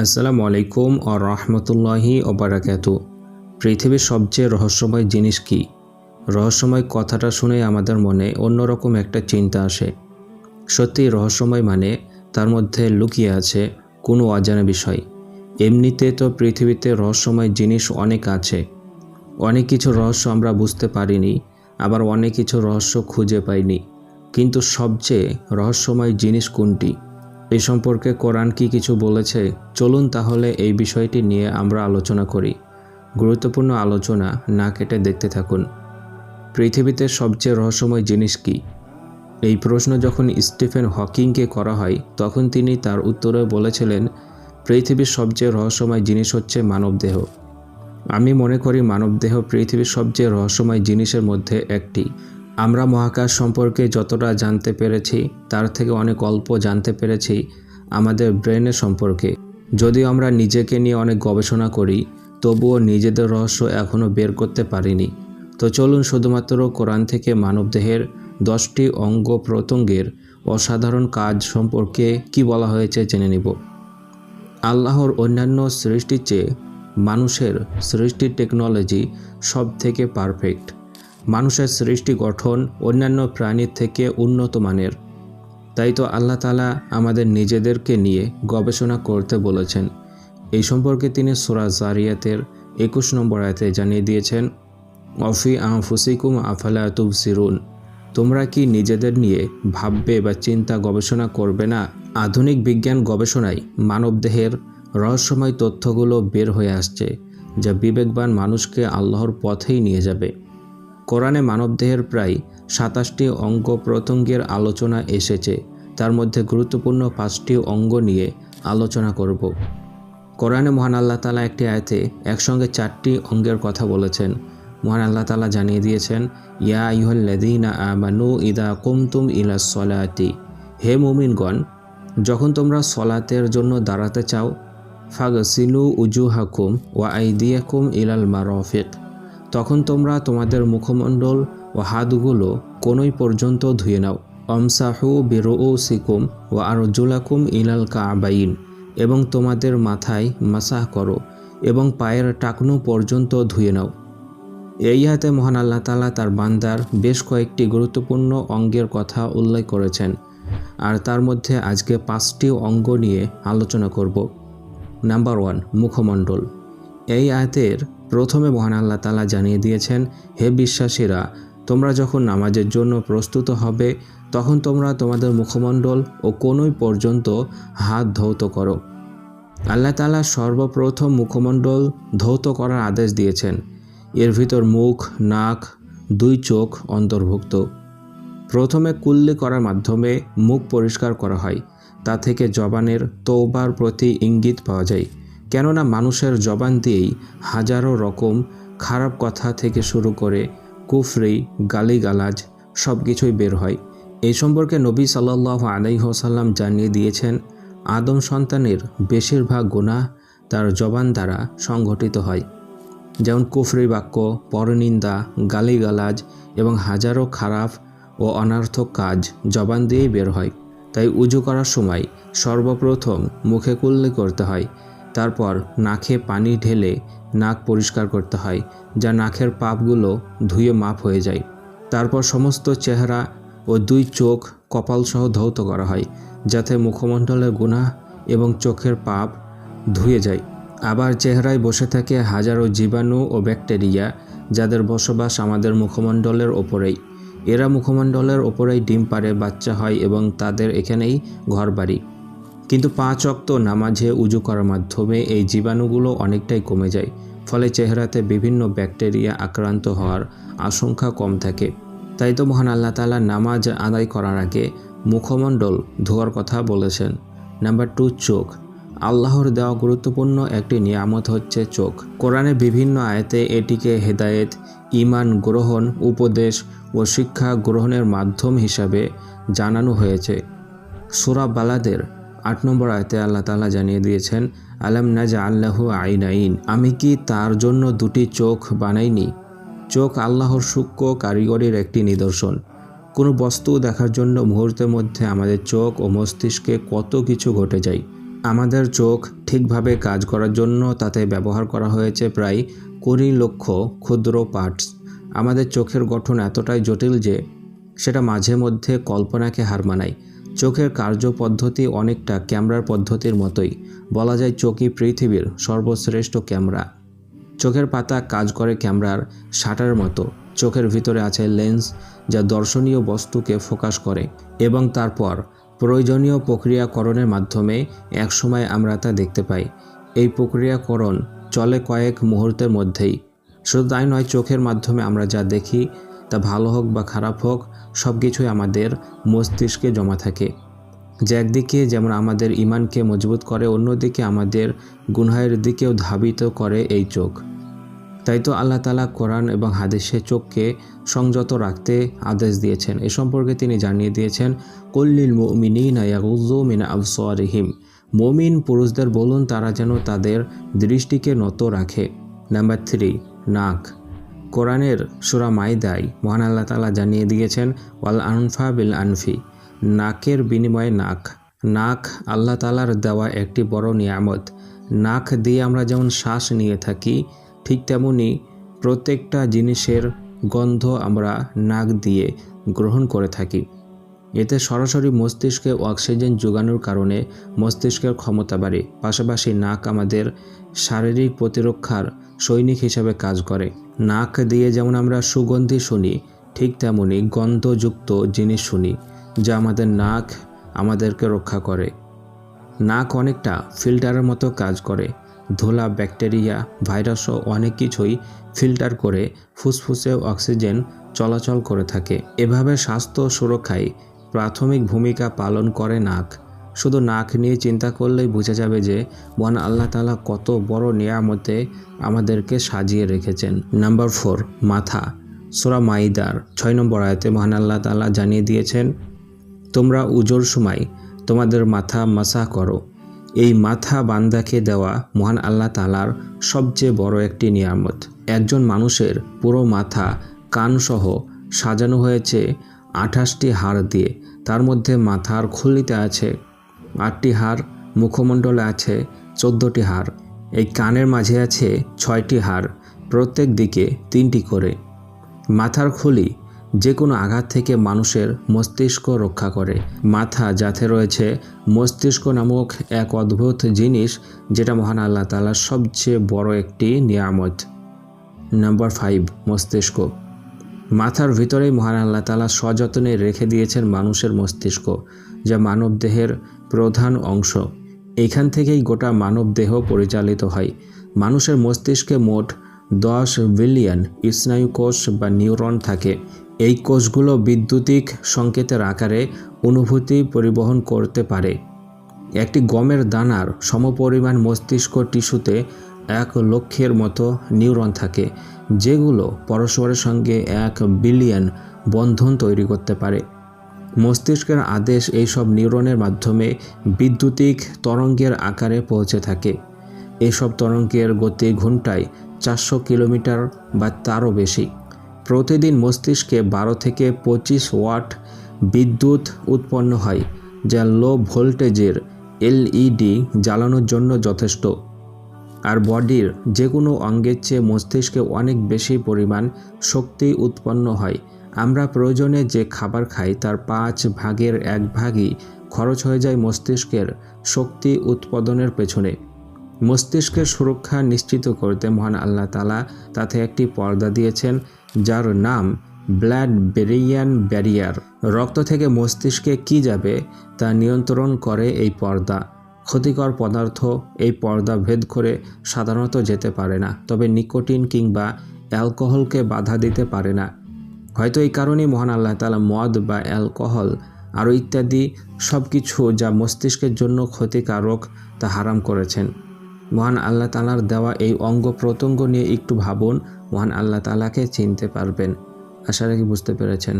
আসসালামু আলাইকুম ও রহমতুল্লাহি ওবারাকাতু পৃথিবীর সবচেয়ে রহস্যময় জিনিস কি? রহস্যময় কথাটা শুনে আমাদের মনে অন্যরকম একটা চিন্তা আসে। সত্যি রহস্যময় মানে তার মধ্যে লুকিয়ে আছে কোনো অজানা বিষয়। এমনিতে তো পৃথিবীতে রহস্যময় জিনিস অনেক আছে। অনেক কিছু রহস্য আমরা বুঝতে পারিনি, আবার অনেক কিছু রহস্য খুঁজে পাইনি। কিন্তু সবচেয়ে রহস্যময় জিনিস কোনটি? এই সম্পর্কে কোরআন কি কিছু বলেছে? চলুন তাহলে এই বিষয়টি নিয়ে আমরা আলোচনা করি। গুরুত্বপূর্ণ আলোচনা না কেটে দেখতে থাকুন। পৃথিবীতে সবচেয়ে রহস্যময় জিনিস কি? এই প্রশ্ন যখন স্টিফেন হকিংকে করা হয়, তখন তিনি তার উত্তরে বলেছিলেন, পৃথিবীর সবচেয়ে রহস্যময় জিনিস হচ্ছে মানবদেহ। আমি মনে করি মানবদেহ পৃথিবীর সবচেয়ে রহস্যময় জিনিসের মধ্যে একটি। আমরা মহাকাশ সম্পর্কে যতটা জানতে পেরেছি, তার থেকে অনেক অল্প জানতে পেরেছি আমাদের ব্রেনের সম্পর্কে। যদিও আমরা নিজেকে নিয়ে অনেক গবেষণা করি, তবুও নিজেদের রহস্য এখনও বের করতে পারিনি। তো চলুন শুধুমাত্র কোরআন থেকে মানবদেহের দশটি অঙ্গ প্রত্যঙ্গের অসাধারণ কাজ সম্পর্কে কি বলা হয়েছে জেনে নিব। আল্লাহর অন্যান্য সৃষ্টির চেয়ে মানুষের সৃষ্টির টেকনোলজি সব থেকে পারফেক্ট। মানুষের সৃষ্টি, গঠন, অন্যান্য প্রাণীর থেকে উন্নত মানের। তাই তো আল্লাহ তালা আমাদের নিজেদেরকে নিয়ে গবেষণা করতে বলেছেন। এই সম্পর্কে তিনি সুরা জারিয়াতের একুশ নম্বর আয়তে জানিয়ে দিয়েছেন, অফি আহফুসিকুম আফালা তুবসিরুন তোমরা কি নিজেদের নিয়ে ভাববে বা চিন্তা গবেষণা করবে না? আধুনিক বিজ্ঞান গবেষণায় মানবদেহের রহস্যময় তথ্যগুলো বের হয়ে আসছে, যা বিবেকবান মানুষকে আল্লাহর পথেই নিয়ে যাবে। কোরআনে মানবদেহের প্রায় সাতাশটি অঙ্গ প্রত্যঙ্গের আলোচনা এসেছে। তার মধ্যে গুরুত্বপূর্ণ পাঁচটি অঙ্গ নিয়ে আলোচনা করব। কোরআনে মহান আল্লাহ তালা একটি আয়তে একসঙ্গে চারটি অঙ্গের কথা বলেছেন। মহান আল্লাহ তালা জানিয়ে দিয়েছেন, ইয়া ইহল্লাদিনা আমানু ইদা কুমতুম ইলা সলাতি হে মুমিনগণ, যখন তোমরা সলাতের জন্য দাঁড়াতে চাও, ফাগসিলু উজু হাকুম ওয়া আইদিয়াকুম ইলাল মারফিক। তখন তোমরা তোমাদের মুখমণ্ডল ও হাতগুলো কোনোই পর্যন্ত ধুয়ে নাও। অমসাহু বেরো সিকুম ও আরজুলাকুম ইলাল কাবাইন। এবং তোমাদের মাথায় মাসাহ করো এবং পায়ের টাকনু পর্যন্ত ধুয়ে নাও। এই হাতে মহান আল্লাহ তালা তার বান্দার বেশ কয়েকটি গুরুত্বপূর্ণ অঙ্গের কথা উল্লেখ করেছেন। আর তার মধ্যে আজকে পাঁচটি অঙ্গ নিয়ে আলোচনা করব। নাম্বার ওয়ান, মুখমণ্ডল। এই আয়তের প্রথমে মহান আল্লাহ তালা জানিয়ে দিয়েছেন, হে বিশ্বাসীরা, তোমরা যখন নামাজের জন্য প্রস্তুত হবে, তখন তোমরা তোমাদের মুখমণ্ডল ও কোনোই পর্যন্ত হাত ধৌত করো। আল্লাহ তালা সর্বপ্রথম মুখমণ্ডল ধৌত করার আদেশ দিয়েছেন। এর ভিতর মুখ, নাক, দুই চোখ অন্তর্ভুক্ত। প্রথমে কুল্লি করার মাধ্যমে মুখ পরিষ্কার করা হয়। তা থেকে জবানের তৌবার প্রতি ইঙ্গিত পাওয়া যায়। কেননা মানুষের জবান দিয়েই হাজারো রকম খারাপ কথা থেকে শুরু করে কুফরি, গালিগালাজ সব কিছুই বের হয়। এই সম্পর্কে নবী সাল্লাহ আলাইহসাল্লাম জানিয়ে দিয়েছেন, আদম সন্তানের বেশিরভাগ গুণা তার জবান দ্বারা সংঘটিত হয়। যেমন কুফরি বাক্য, পরনিন্দা, গালিগালাজ এবং হাজারো খারাপ ও অনার্থক কাজ জবান দিয়েই বের হয়। তাই উজু করার সময় সর্বপ্রথম মুখে কুল্লি করতে হয়। তারপর নাকে পানি ঢেলে নাক পরিষ্কার করতে হয়, যা নাকের পাপগুলো ধুয়ে মাপ হয়ে যায়। তারপর সমস্ত চেহারা ও দুই চোখ কপালসহ ধৌত করা হয়, যাতে মুখমণ্ডলের গুণা এবং চোখের পাপ ধুয়ে যায়। আবার চেহারায় বসে থাকে হাজারো জীবাণু ও ব্যাকটেরিয়া, যাদের বসবাস আমাদের মুখমণ্ডলের ওপরেই। এরা মুখমণ্ডলের ওপরেই ডিম পারে বাচ্চা হয় এবং তাদের এখানেই ঘর বাড়ি কিন্তু পাঁচ অক্ত নামাজে উজু করার মাধ্যমে এই জীবাণুগুলো অনেকটাই কমে যায়, ফলে চেহারাতে বিভিন্ন ব্যাকটেরিয়া আক্রান্ত হওয়ার আশঙ্কা কম থাকে। তাই তো মহান আল্লাহ তালা নামাজ আদায় করার আগে মুখমণ্ডল ধোয়ার কথা বলেছেন। নাম্বার টু, চোখ। আল্লাহর দেওয়া গুরুত্বপূর্ণ একটি নিয়ামত হচ্ছে চোখ। কোরআনে বিভিন্ন আয়তে এটিকে হেদায়েত ইমান গ্রহণ, উপদেশ ও শিক্ষা গ্রহণের মাধ্যম হিসাবে জানানো হয়েছে। সুরা বালাদের আট নম্বর আয়তে আল্লাহ তালা জানিয়ে দিয়েছেন, আলাম নাজা আল্লাহ আইন আইন আমি কি তার জন্য দুটি চোখ বানাইনি? চোখ আল্লাহর সূক্ষ্ম কারিগরির একটি নিদর্শন। কোনো বস্তু দেখার জন্য মুহূর্তের মধ্যে আমাদের চোখ ও মস্তিষ্কে কত কিছু ঘটে যায়। আমাদের চোখ ঠিকভাবে কাজ করার জন্য তাতে ব্যবহার করা হয়েছে প্রায় কুড়ি লক্ষ ক্ষুদ্র পার্টস আমাদের চোখের গঠন এতটাই জটিল যে, সেটা মাঝে মধ্যে কল্পনাকে হার মানায়। চোখের কার্যপদ্ধতি অনেকটা ক্যামেরার পদ্ধতির মতোই। বলা যায় চোখই পৃথিবীর সর্বশ্রেষ্ঠ ক্যামেরা। চোখের পাতা কাজ করে ক্যামেরার শাটার মতো। চোখের ভিতরে আছে লেন্স যা দর্শনীয় বস্তুকে ফোকাস করে এবং তারপর প্রয়োজনীয় প্রক্রিয়াকরণের মাধ্যমে একসময় আমরা তা দেখতে পাই। এই প্রক্রিয়াকরণ চলে কয়েক মুহূর্তের মধ্যেই। শুধু তাই নয়, চোখের মাধ্যমে আমরা যা দেখি তা ভালো হোক বা খারাপ হোক সব কিছুই আমাদের মস্তিষ্কে জমা থাকে। যে একদিকে যেমন আমাদের ইমানকে মজবুত করে, অন্যদিকে আমাদের গুনহায়ের দিকেও ধাবিত করে এই চোখ। তাই তো আল্লাহ তালা কোরআন এবং হাদিসে চোখকে সংযত রাখতে আদেশ দিয়েছেন। এ সম্পর্কে তিনি জানিয়ে দিয়েছেন কল্লিল মিনা ইয়াগুজু মিনা মমিন পুরুষদের বলুন, তারা যেন তাদের দৃষ্টিকে নত রাখে। নাম্বার থ্রি, নাক। কোরআনের সুরা মাইদাই মহান আল্লাহ তালা জানিয়ে দিয়েছেন, ওয়াল আনফা বিল আনফি নাকের বিনিময়ে নাক। নাক আল্লাহ তালার দেওয়া একটি বড় নিয়ামত। নাক দিয়ে আমরা যেমন শ্বাস নিয়ে থাকি, ঠিক তেমনি প্রত্যেকটা জিনিসের গন্ধ আমরা নাক দিয়ে গ্রহণ করে থাকি। এতে সরাসরি মস্তিষ্কে অক্সিজেন যোগানোর কারণে মস্তিষ্কের ক্ষমতা বাড়ে। পাশাপাশি নাক আমাদের শারীরিক প্রতিরক্ষার সৈনিক হিসাবে কাজ করে। নাক দিয়ে যেমন আমরা সুগন্ধি শুনি, ঠিক তেমনি গন্ধযুক্ত জিনিস শুনি, যা আমাদের নাক আমাদেরকে রক্ষা করে। নাক অনেকটা ফিল্টারের মতো কাজ করে। ধুলা, ব্যাকটেরিয়া ভাইরাসও অনেক কিছুই ফিল্টার করে ফুসফুসে অক্সিজেন চলাচল করে থাকে। এভাবে স্বাস্থ্য সুরক্ষায় প্রাথমিক ভূমিকা পালন করে নাক। শুধু নাক নিয়ে চিন্তা করলেই বোঝা যাবে যে, মহান আল্লাহ তালা কত বড় নিয়ামতে আমাদেরকে সাজিয়ে রেখেছেন। নাম্বার ফোর, মাথা। সোরা মাইদার ছয় নম্বর আয়তে মহান আল্লাহ তালা জানিয়ে দিয়েছেন, তোমরা উজোর সময় তোমাদের মাথা মাসা করো। এই মাথা বান্দাকে দেওয়া মহান আল্লাহ তালার সবচেয়ে বড় একটি নিয়ামত। একজন মানুষের পুরো মাথা, কানসহ সাজানো হয়েছে আঠাশটি হাড় দিয়ে। তার মধ্যে মাথার খুলিতে আছে আটটি হাড় মুখমণ্ডলে আছে চোদ্দোটি হাড়। এই কানের মাঝে আছে ছয়টি হাড়, প্রত্যেক দিকে তিনটি করে। মাথার খুলি যে কোনো আঘাত থেকে মানুষের মস্তিষ্ক রক্ষা করে। মাথা যাতে রয়েছে, মস্তিষ্ক নামক এক অদ্ভুত জিনিস যেটা মহান আল্লাহ তালার সবচেয়ে বড় একটি নিয়ামত। নাম্বার ফাইভ, মস্তিষ্ক। মাথার ভিতরেই মহান আল্লাহ তালা সযত্নে রেখে দিয়েছেন মানুষের মস্তিষ্ক, যা মানব দেহের প্রধান অংশ। এখান থেকেই গোটা মানব দেহ পরিচালিত হয়। মানুষের মস্তিষ্কে মোট দশ বিলিয়ন স্নায়ু কোষ বা নিউরন থাকে। এই কোষগুলো বৈদ্যুতিক সংকেতের আকারে অনুভূতি পরিবহন করতে পারে। একটি গমের দানার সমপরিমাণ মস্তিষ্ক টিস্যুতে এক লক্ষের মতো নিউরন থাকে, যেগুলো পরস্পরের সঙ্গে এক বিলিয়ন বন্ধন তৈরি করতে পারে। মস্তিষ্কের আদেশ এইসব নিউরনের মাধ্যমে বিদ্যুতিক তরঙ্গের আকারে পৌঁছে থাকে। এসব তরঙ্গের গতি ঘন্টায় চারশো কিলোমিটার বা তারও বেশি। প্রতিদিন মস্তিষ্কে বারো থেকে পঁচিশ ওয়াট বিদ্যুৎ উৎপন্ন হয়, যা লো ভোল্টেজের এলইডি জ্বালানোর জন্য যথেষ্ট। আর বডির যে কোনো অঙ্গের চেয়ে মস্তিষ্কে অনেক বেশি পরিমাণ শক্তি উৎপন্ন হয় আমরা প্রয়োজনে যে খাবার খাই, তার পাঁচ ভাগের এক ভাগই খরচ হয়ে যায় মস্তিষ্কের শক্তি উৎপাদনের পেছনে। মস্তিষ্কের সুরক্ষা নিশ্চিত করতে মহান আল্লাহ তালা তাতে একটি পর্দা দিয়েছেন, যার নাম ব্লাড বেরিয়ান ব্যারিয়ার। রক্ত থেকে মস্তিষ্কে কি যাবে তা নিয়ন্ত্রণ করে এই পর্দা। ক্ষতিকর পদার্থ এই পর্দা ভেদ করে সাধারণত যেতে পারে না, তবে নিকোটিন কিংবা অ্যালকোহলকে বাধা দিতে পারে না। হয়তো এই কারণেই মহান আল্লাহ তালা মদ বা অ্যালকোহল আরও ইত্যাদি সব কিছু যা মস্তিষ্কের জন্য ক্ষতিকারক তা হারাম করেছেন। মহান আল্লাহ তালার দেওয়া এই অঙ্গ প্রত্যঙ্গ নিয়ে একটু ভাবুন, মহান আল্লাহ তালাকে চিনতে পারবেন। আশা রাখি বুঝতে পেরেছেন।